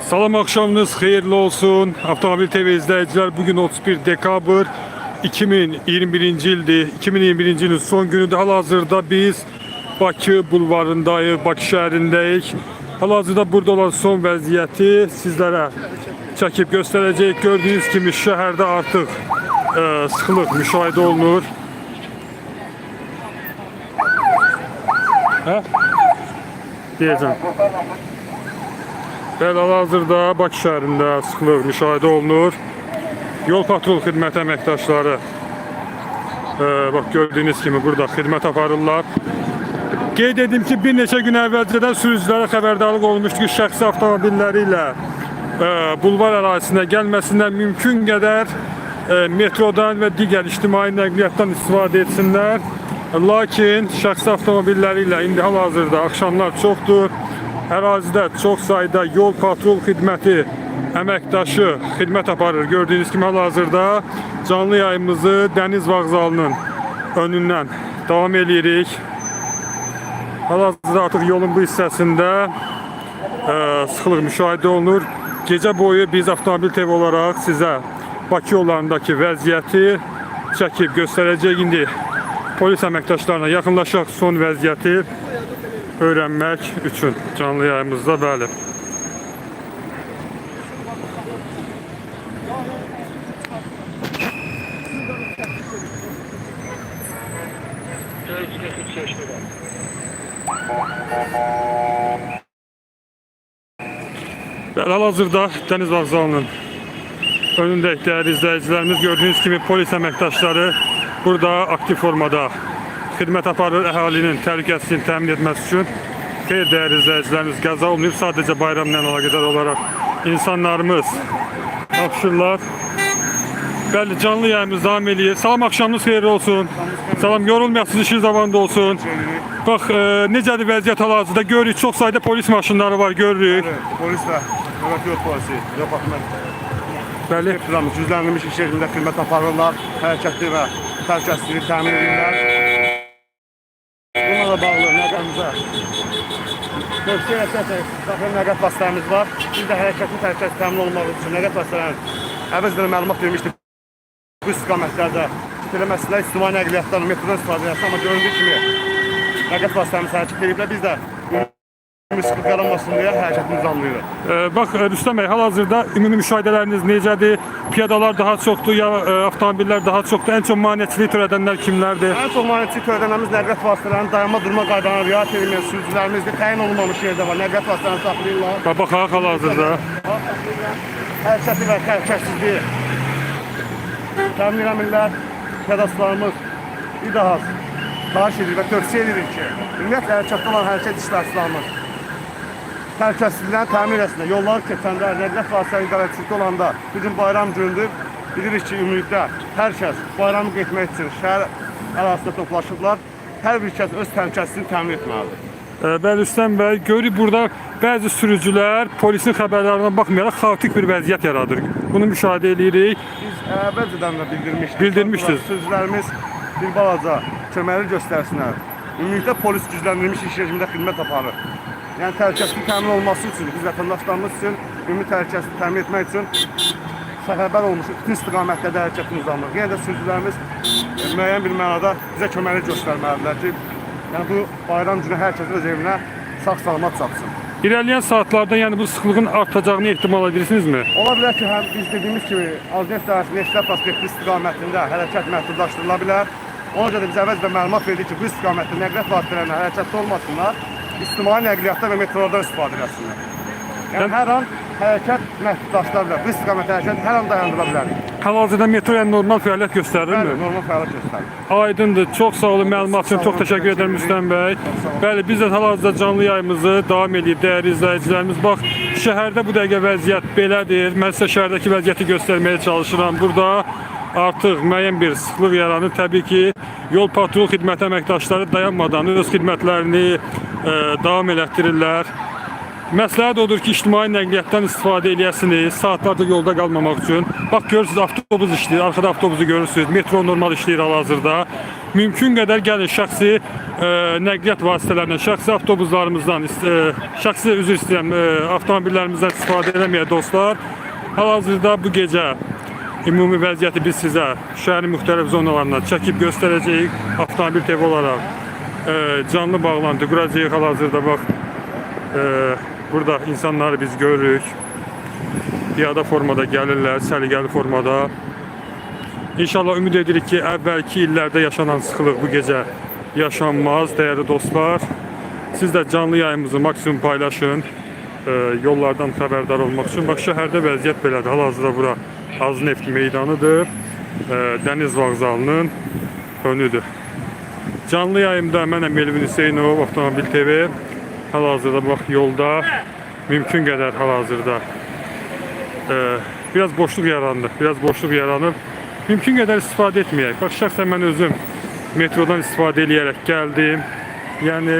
Salam akşamınız hayırlı olsun. Avtomobil TV izleyiciler bugün 31 dekabr 2021 ildi. 2021 ilin son günü de hal-hazırda biz Bakı bulvarındayız, Bakı şəhərindəyik. Hal-hazırda burada olan son vəziyyəti sizlərə çəkib göstərəcək. Gördüyünüz kimi şəhərdə artıq e, sıxılıq müşahidə olunur. Hə? Deyəcəm. Bəli, hal-hazırda Bakı şəhərində sıxlıq müşahidə olunur. Yol patrul xidmət əməkdaşları e, bax gördüyünüz kimi burada xidmət aparırlar. Qeyd edim ki, bir neçə gün əvvəlcədən sürücülərə xəbərdarlıq olmuşdu ki, şəxsi avtomobilləri ilə e, bulvar ərazisinə gəlməsindən mümkün qədər e, metrodan və digər ictimai nəqliyyatdan istifadə etsinlər. Lakin şəxsi avtomobilləri ilə indi hal-hazırda axşamlar çoxdur. Ərazidə çox sayda yol patrul xidməti əməkdaşı xidmət aparır. Gördüyünüz kimi hal-hazırda canlı yayımızı Dəniz Vağzalının önündən davam edirik. Hal-hazırda artıq yolun bu hissəsində e, sıxılıq müşahidə olunur. Gecə boyu biz Avtomobil TV olaraq sizə Bakı yollarındakı vəziyyəti çəkib göstərəcək. İndi polis əməkdaşlarına yaxınlaşaq son vəziyyəti öyrənmək üçün canlı yayımızda. Bəli, hal-hazırda Dəniz Vağzalının önündəyik dəyərli izləyicilərimiz. Gördüyünüz kimi polis əməkdaşları burada aktiv formada xidmət aparır əhalinin təhlükəsizliyini təmin etməsi üçün. Xeyr dəyərli izləyicilərimiz, qəza olmayıb, sadəcə bayramla əlaqədar olaraq insanlarımız tapşırlar. Bəli, canlı yayımız davam edir. Salam axşamınız xeyirli olsun. Salam, yorulmayasınız, işiniz davamında olsun. Bax, e, necədir vəziyyət hal-hazırda? Görürük, çox sayda polis maşınları var, görürük. Polislə, növbəti yol polisi, departament Bəli. Planı cüzləndirilmiş iş yerində xidmət aparırlar, hərəkətli və təhlükəsizliyi təmin edirlər. Bununla da bağlı nəqəmizə tövsiyə etsək, daxil nəqət vasitəmiz var. Biz də hərəkətli təhlükəsizlik təmin olunmaq üçün nəqət vasitələrin əvəzlə məlumat vermişdik. Bu istiqamətlərdə eləməsinlər, ictimai nəqliyyatdan, metrodan istifadə edirlər. Amma göründüyü kimi nəqət vasitəmiz hərəkət ediblər. Biz də ümumi sıxlıq yaranmasın deyə hərəkətimizi anlayırıq. E, bax, Rüstəm bəy, hal-hazırda ümumi müşahidələriniz necədir? Piyadalar daha çoxdur ya e, avtomobillər daha çoxdur? Ən çox maneçilik törədənlər kimlərdir? Ən çox maneçilik törədənlərimiz nəqliyyat vasitələrinin dayanma durma qaydalarına riayət edilməyən sürücülərimizdir. Təyin olunmamış yerdə var. Nəqliyyat vasitələrini saxlayırlar. Bax, baxaq hal-hazırda. Hərəkəti və təhlükəsizliyi təmin eləmirlər. Pedaslarımız bir daha xahiş edir və tövsiyə edirik ki, ümumiyyətlə hərəkətdə olan hərəkət iştirakçılarımız təhlükəsizliklərini təmin etsinlər. Yolları keçəndə, nəqliyyat vasitələri idarəçilikdə olanda, bizim bayram gündür, bilirik ki, ümumilikdə hər kəs bayramı getmək üçün şəhər ərazisində toplaşıblar. Hər bir kəs öz təhlükəsizliyini təmin etməlidir. E, bəli, Rüstəm bəy, görürük burada bəzi sürücülər polisin xəbərlərinə baxmayaraq xaotik bir vəziyyət yaradır. Bunu müşahidə edirik. Biz əvvəlcədən də bildirmişdik. Bildirmişdiniz. Sözlərimiz bir balaca köməkli göstərsinlər. Ümumilikdə polis gücləndirilmiş iş rejimində xidmət aparır. Yəni təhlükəsizlik təmin olması üçün, biz vətəndaşlarımız üçün ümumi təhlükəsizlik təmin etmək üçün səfərbər olmuş bütün istiqamətlərdə hərəkətimiz uzanır. Yenə də sürücülərimiz e, müəyyən bir mənada bizə köməkli göstərməlidirlər ki, yəni bu bayram günü hər kəs öz evinə sağ-salamat çatsın. İrəliyən saatlarda yəni bu sıxlığın artacağını ehtimal edirsinizmi? Ola bilər ki, həm biz dediyimiz kimi Azərbaycan dərsi Neftə prospekti istiqamətində hərəkət məhdudlaşdırıla bilər. Ona görə də biz əvvəlcədən məlumat verdik ki, bu istiqamətdə nəqliyyat vasitələrində hərəkətdə olmasınlar, ictimai nəqliyyatdan və metrolardan istifadə etsinlər. Yəni hər an hərəkət məhdudlaşdırıla bilər. Bu istiqamətdə hərəkət hər an dayandırıla bilər. Hal-hazırda metro yəni normal fəaliyyət Bəli, göstərirmi? normal fəaliyyət göstərir. Aydındır. Çox sağ olun məlumat üçün. Çox təşəkkür edirəm Rüstəm bəy. Bəli, biz də hal-hazırda canlı yayımızı davam edib dəyərli izləyicilərimiz. Bax, şəhərdə bu dəqiqə vəziyyət belədir. Mən sizə şəhərdəki vəziyyəti göstərməyə çalışıram. Burada artıq müəyyən bir sıxlıq yaranır. Təbii ki, yol patrul xidməti əməkdaşları dayanmadan öz xidmətlərini davam elətdirirlər. Məsləhət odur ki, ictimai nəqliyyatdan istifadə eləyəsiniz, saatlarca yolda qalmamaq üçün. Bax görürsüz avtobus işləyir, arxada avtobusu görürsüz, metro normal işləyir hal-hazırda. mümkün qədər gəlin şəxsi e, nəqliyyat vasitələrindən, şəxsi avtobuslarımızdan, ist- e, şəxsi üzr istəyirəm, e, avtomobillərimizdən istifadə etməyə dostlar. Hal-hazırda bu gecə ümumi vəziyyəti biz sizə şəhərin müxtəlif zonalarından çəkib göstərəcəyik. Avtomobil TV olaraq e, canlı bağlantı quracağıq hal-hazırda bax. E, burada insanları biz görürük. Piyada formada gəlirlər, səliqəli formada. İnşallah ümid edirik ki, əvvəlki illərdə yaşanan sıxılıq bu gecə yaşanmaz, dəyərli dostlar. Siz də canlı yayımızı maksimum paylaşın. E, yollardan xəbərdar olmaq üçün. Bax, şəhərdə vəziyyət belədir. Hal-hazırda bura Azneft meydanıdır. E, Dəniz vağzalının önüdür. Canlı yayımda mənəm Elvin Hüseynov, Avtomobil TV. Hal-hazırda bax yolda mümkün qədər hal-hazırda e, biraz boşluq yarandı. Biraz boşluq yaranıb. Mümkün qədər istifadə etməyək. Bax şəxsən mən özüm metrodan istifadə edərək gəldim. Yəni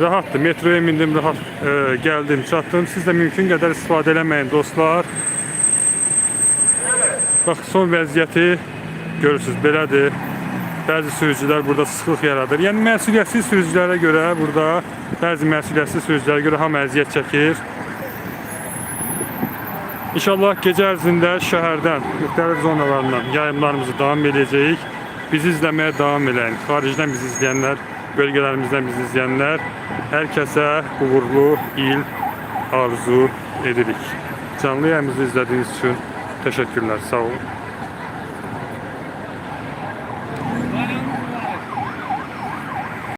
rahatdır. Metroya mindim, rahat e, gəldim, çatdım. Siz də mümkün qədər istifadə eləməyin dostlar. Bax son vəziyyəti görürsüz belədir. Bəzi sürücülər burada sıxlıq yaradır. Yəni məsuliyyətsiz sürücülərə görə burada bəzi məsuliyyətsiz sürücülərə görə hamı əziyyət çəkir. İnşallah gecə ərzində şəhərdən, müxtəlif zonalarından yayımlarımızı davam edəcəyik. Bizi izləməyə davam edin. Xaricdən bizi izləyənlər, bölgələrimizdən bizi izləyənlər hər kəsə uğurlu il arzu edirik. Canlı yayımızı izlədiyiniz üçün təşəkkürlər. Sağ olun.